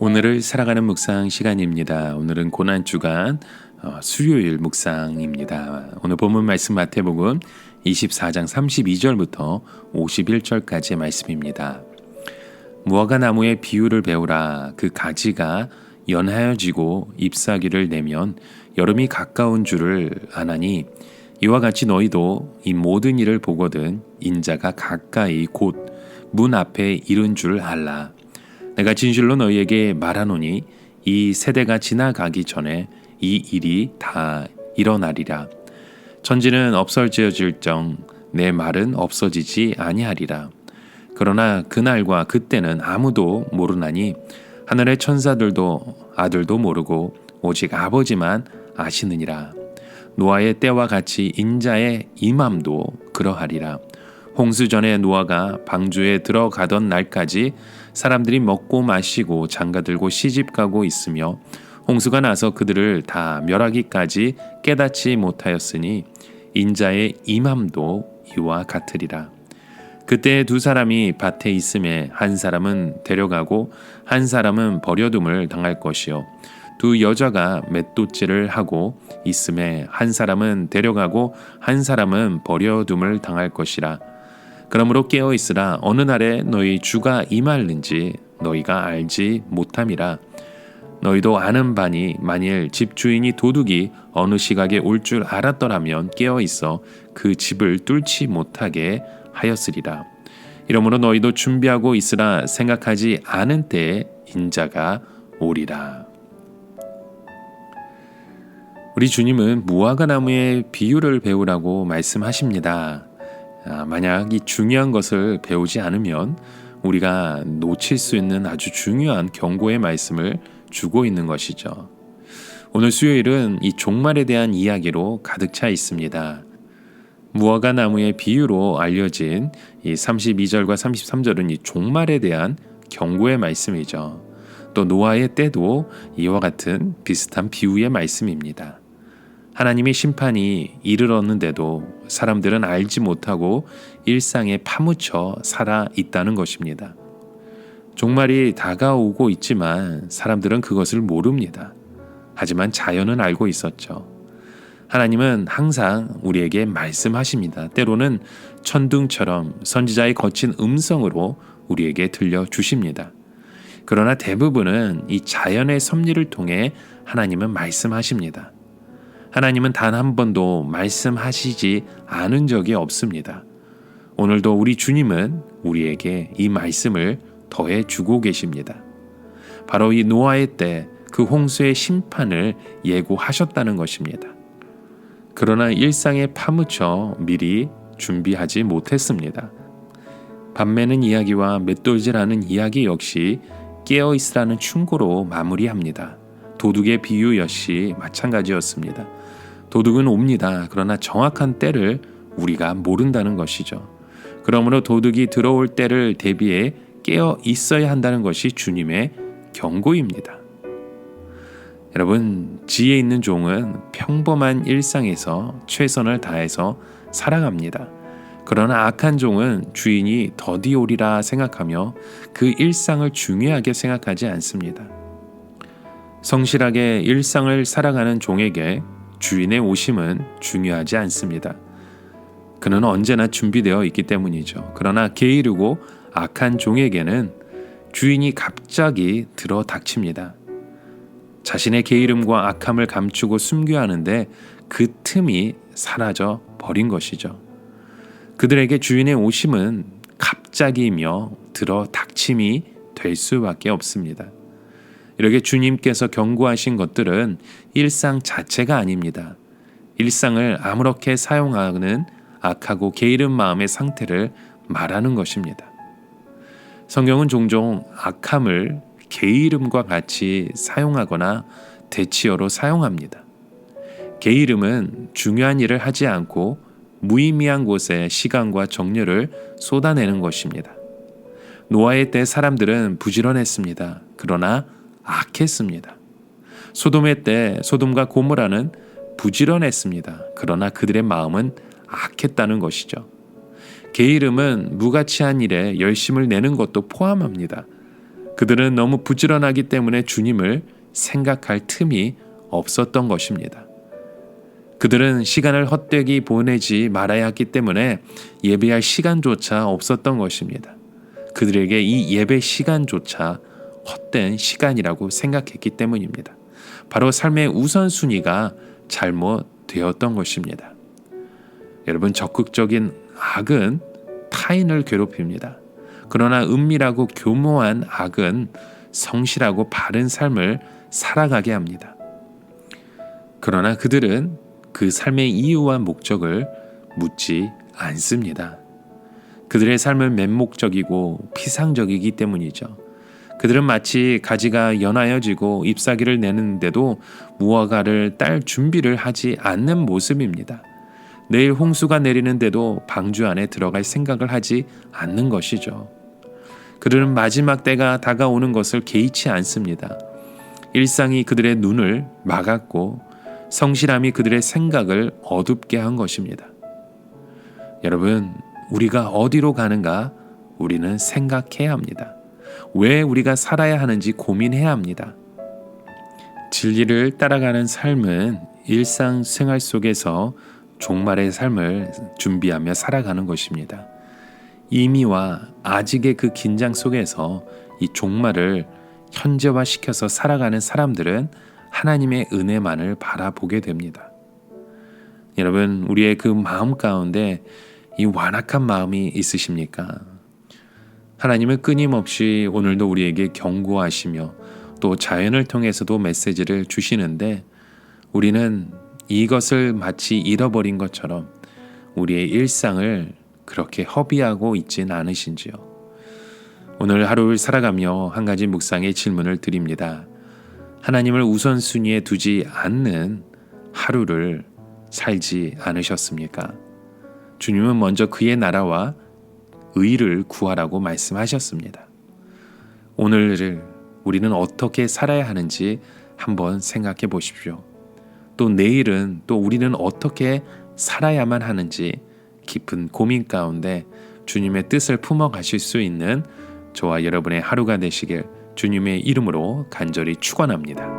오늘을 살아가는 묵상 시간입니다. 오늘은 고난 주간 어, 수요일 묵상입니다. 오늘 본문 말씀 마태복음 24장 32절부터 51절까지의 말씀입니다. 무화과 나무의 비유를 배우라 그 가지가 연하여지고 잎사귀를 내면 여름이 가까운 줄을 아나니 이와 같이 너희도 이 모든 일을 보거든 인자가 가까이 곧 문 앞에 이른 줄 알라. 내가 진실로 너희에게 말하노니 이 세대가 지나가기 전에 이 일이 다 일어나리라. 천지는 없어지어질정 내 말은 없어지지 아니하리라. 그러나 그날과 그때는 아무도 모르나니 하늘의 천사들도 아들도 모르고 오직 아버지만 아시느니라. 노아의 때와 같이 인자의 임함도 그러하리라. 홍수 전에 노아가 방주에 들어가던 날까지 사람들이 먹고 마시고 장가들고 시집가고 있으며 홍수가 나서 그들을 다 멸하기까지 깨닫지 못하였으니 인자의 임함도 이와 같으리라. 그때 두 사람이 밭에 있음에 한 사람은 데려가고 한 사람은 버려둠을 당할 것이요 두 여자가 맷돌질을 하고 있음에 한 사람은 데려가고 한 사람은 버려둠을 당할 것이라 그러므로 깨어 있으라. 어느 날에 너희 주가 임할는지 너희가 알지 못함이라. 너희도 아는 바니 만일 집 주인이 도둑이 어느 시각에 올 줄 알았더라면 깨어 있어 그 집을 뚫지 못하게 하였으리라. 이러므로 너희도 준비하고 있으라 생각하지 않은 때에 인자가 오리라. 우리 주님은 무화과 나무의 비유를 배우라고 말씀하십니다. 아, 만약 이 중요한 것을 배우지 않으면 우리가 놓칠 수 있는 아주 중요한 경고의 말씀을 주고 있는 것이죠. 오늘 수요일은 이 종말에 대한 이야기로 가득 차 있습니다. 무화과 나무의 비유로 알려진 이 32절과 33절은 이 종말에 대한 경고의 말씀이죠. 또 노아의 때도 이와 같은 비슷한 비유의 말씀입니다. 하나님의 심판이 이르렀는데도 사람들은 알지 못하고 일상에 파묻혀 살아 있다는 것입니다. 종말이 다가오고 있지만 사람들은 그것을 모릅니다. 하지만 자연은 알고 있었죠. 하나님은 항상 우리에게 말씀하십니다. 때로는 천둥처럼 선지자의 거친 음성으로 우리에게 들려주십니다. 그러나 대부분은 이 자연의 섭리를 통해 하나님은 말씀하십니다. 하나님은 단 한 번도 말씀하시지 않은 적이 없습니다. 오늘도 우리 주님은 우리에게 이 말씀을 더해 주고 계십니다. 바로 이 노아의 때 그 홍수의 심판을 예고하셨다는 것입니다. 그러나 일상에 파묻혀 미리 준비하지 못했습니다. 밤매는 이야기와 맷돌질하는 이야기 역시 깨어 있으라는 충고로 마무리합니다. 도둑의 비유 역시 마찬가지였습니다. 도둑은 옵니다. 그러나 정확한 때를 우리가 모른다는 것이죠. 그러므로 도둑이 들어올 때를 대비해 깨어 있어야 한다는 것이 주님의 경고입니다. 여러분, 지혜 있는 종은 평범한 일상에서 최선을 다해서 살아갑니다. 그러나 악한 종은 주인이 더디 오리라 생각하며 그 일상을 중요하게 생각하지 않습니다. 성실하게 일상을 살아가는 종에게 주인의 오심은 중요하지 않습니다. 그는 언제나 준비되어 있기 때문이죠. 그러나 게으르고 악한 종에게는 주인이 갑자기 들어 닥칩니다. 자신의 게으름과 악함을 감추고 숨겨 하는데 그 틈이 사라져 버린 것이죠. 그들에게 주인의 오심은 갑자기며 들어 닥침이 될 수밖에 없습니다. 이렇게 주님께서 경고하신 것들은 일상 자체가 아닙니다. 일상을 아무렇게 사용하는 악하고 게으른 마음의 상태를 말하는 것입니다. 성경은 종종 악함을 게으름과 같이 사용하거나 대치어로 사용합니다. 게으름은 중요한 일을 하지 않고 무의미한 곳에 시간과 정열을 쏟아내는 것입니다. 노아의 때 사람들은 부지런했습니다. 그러나 악했습니다. 소돔의 때 소돔과 고모라는 부지런했습니다. 그러나 그들의 마음은 악했다는 것이죠. 게으름은 무가치한 일에 열심을 내는 것도 포함합니다. 그들은 너무 부지런하기 때문에 주님을 생각할 틈이 없었던 것입니다. 그들은 시간을 헛되이 보내지 말아야 했기 때문에 예배할 시간조차 없었던 것입니다. 그들에게 이 예배 시간조차 헛된 시간이라고 생각했기 때문입니다. 바로 삶의 우선순위가 잘못되었던 것입니다. 여러분, 적극적인 악은 타인을 괴롭힙니다. 그러나 은밀하고 교모한 악은 성실하고 바른 삶을 살아가게 합니다. 그러나 그들은 그 삶의 이유와 목적을 묻지 않습니다. 그들의 삶은 맨목적이고 피상적이기 때문이죠. 그들은 마치 가지가 연하여지고 잎사귀를 내는데도 무화과를 딸 준비를 하지 않는 모습입니다. 내일 홍수가 내리는데도 방주 안에 들어갈 생각을 하지 않는 것이죠. 그들은 마지막 때가 다가오는 것을 개의치 않습니다. 일상이 그들의 눈을 막았고 성실함이 그들의 생각을 어둡게 한 것입니다. 여러분, 우리가 어디로 가는가 우리는 생각해야 합니다. 왜 우리가 살아야 하는지 고민해야 합니다. 진리를 따라가는 삶은 일상 생활 속에서 종말의 삶을 준비하며 살아가는 것입니다. 이미와 아직의 그 긴장 속에서 이 종말을 현재화 시켜서 살아가는 사람들은 하나님의 은혜만을 바라보게 됩니다. 여러분, 우리의 그 마음 가운데 이 완악한 마음이 있으십니까? 하나님은 끊임없이 오늘도 우리에게 경고하시며 또 자연을 통해서도 메시지를 주시는데 우리는 이것을 마치 잃어버린 것처럼 우리의 일상을 그렇게 허비하고 있진 않으신지요. 오늘 하루를 살아가며 한 가지 묵상의 질문을 드립니다. 하나님을 우선순위에 두지 않는 하루를 살지 않으셨습니까? 주님은 먼저 그의 나라와 의를 구하라고 말씀하셨습니다. 오늘을 우리는 어떻게 살아야 하는지 한번 생각해 보십시오. 또 내일은 또 우리는 어떻게 살아야만 하는지 깊은 고민 가운데 주님의 뜻을 품어 가실 수 있는 저와 여러분의 하루가 되시길 주님의 이름으로 간절히 축원합니다.